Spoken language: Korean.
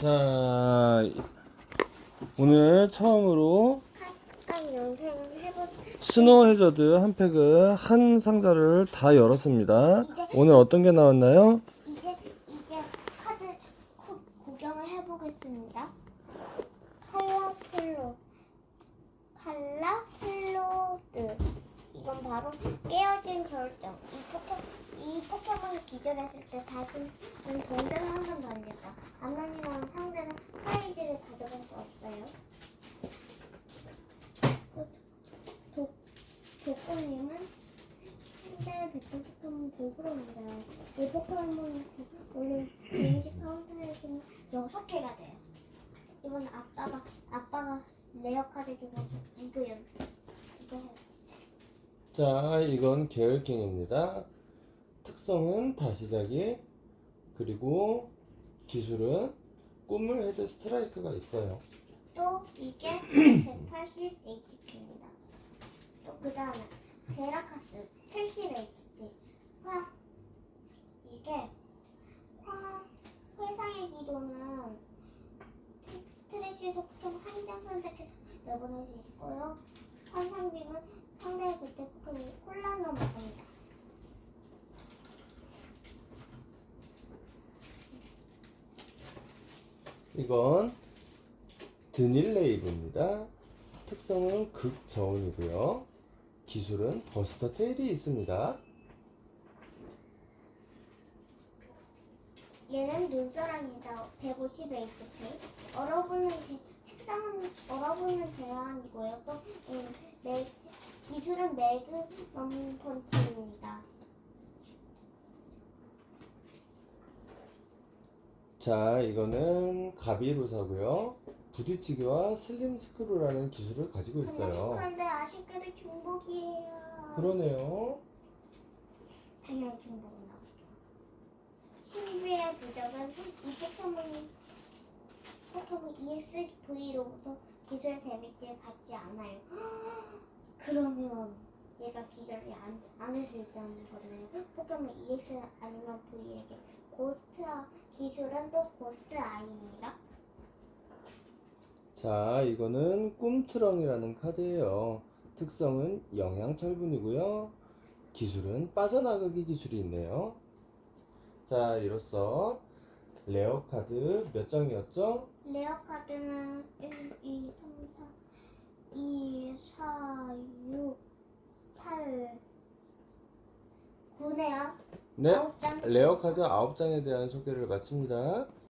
자, 오늘 처음으로 한 영상을 해보. 스노우 해저드 한 팩을 한 상자를 다 열었습니다. 오늘 어떤 게 나왔나요? 이제 이제 카드 구, 구경을 해보겠습니다. 칼라 플로 칼라 플로드 이건 바로 깨어진 결정. 이 포켓 이 포켓몬이 기절했을 때 다시는 동전을 한 번도 안 냈다. 앞면이랑 상대는 프라이즈를 가져갈 수 없어요. 도, 독고님은 현대 백분 포켓몬 보그로입니다. 이 포켓몬 원래 공식 카운터에서는 여섯 개가 돼요. 이건 아빠가 아빠가 레어 카드 주고 이거 연 이거 해요. 자, 이건 계열갱입니다. 특성은 다시자기, 그리고 기술은 꿈을 헤드 스트라이크가 있어요. 또 이게 180 HP입니다. 또 그 다음에 베라카스 70 HP. 화 이게 화 회상의 기도는 트- 트래쉬 속성 한장 선택해서 내보낼 수 있고요. 환상빔은 상대의 그때 포켓몬이 혼란으로 막습니다. 이건 드닐레이브입니다. 특성은 극저온이고요. 기술은 버스터 테일이 있습니다. 얘는 눈사람이다. 150 HP. 얼어붙는 제- 식상은 얼어붙는 제한이고요. 또 음, 매, 기술은 매그 넘 펀치입니다. 자, 이거는 가비루사고요. 부딪히기와 슬림 스크루라는 기술을 가지고 있어요. 그런데 아쉽게도 중복이에요. 그러네요. 당연히 중복은 나오죠. 신비의 부적은 이 포켓몬이 포켓몬 EXV로부터 기술 데미지를 받지 않아요. 그러면 얘가 기절이 안, 안할 수 있다는 거네요. 포켓몬 EX 아니면 V에게 고스트 아- 기술은 또 고스트 아이입니다. 자, 이거는 꿈트렁이라는 카드예요. 특성은 영양 철분이고요. 기술은 빠져나가기 기술이 있네요. 자, 이로써 레어 카드 몇 장이었죠? 레어 카드는 1, 2, 3, 4, 2, 4, 6, 8, 9네요. 네, 9장. 레어 카드 9장에 대한 소개를 마칩니다.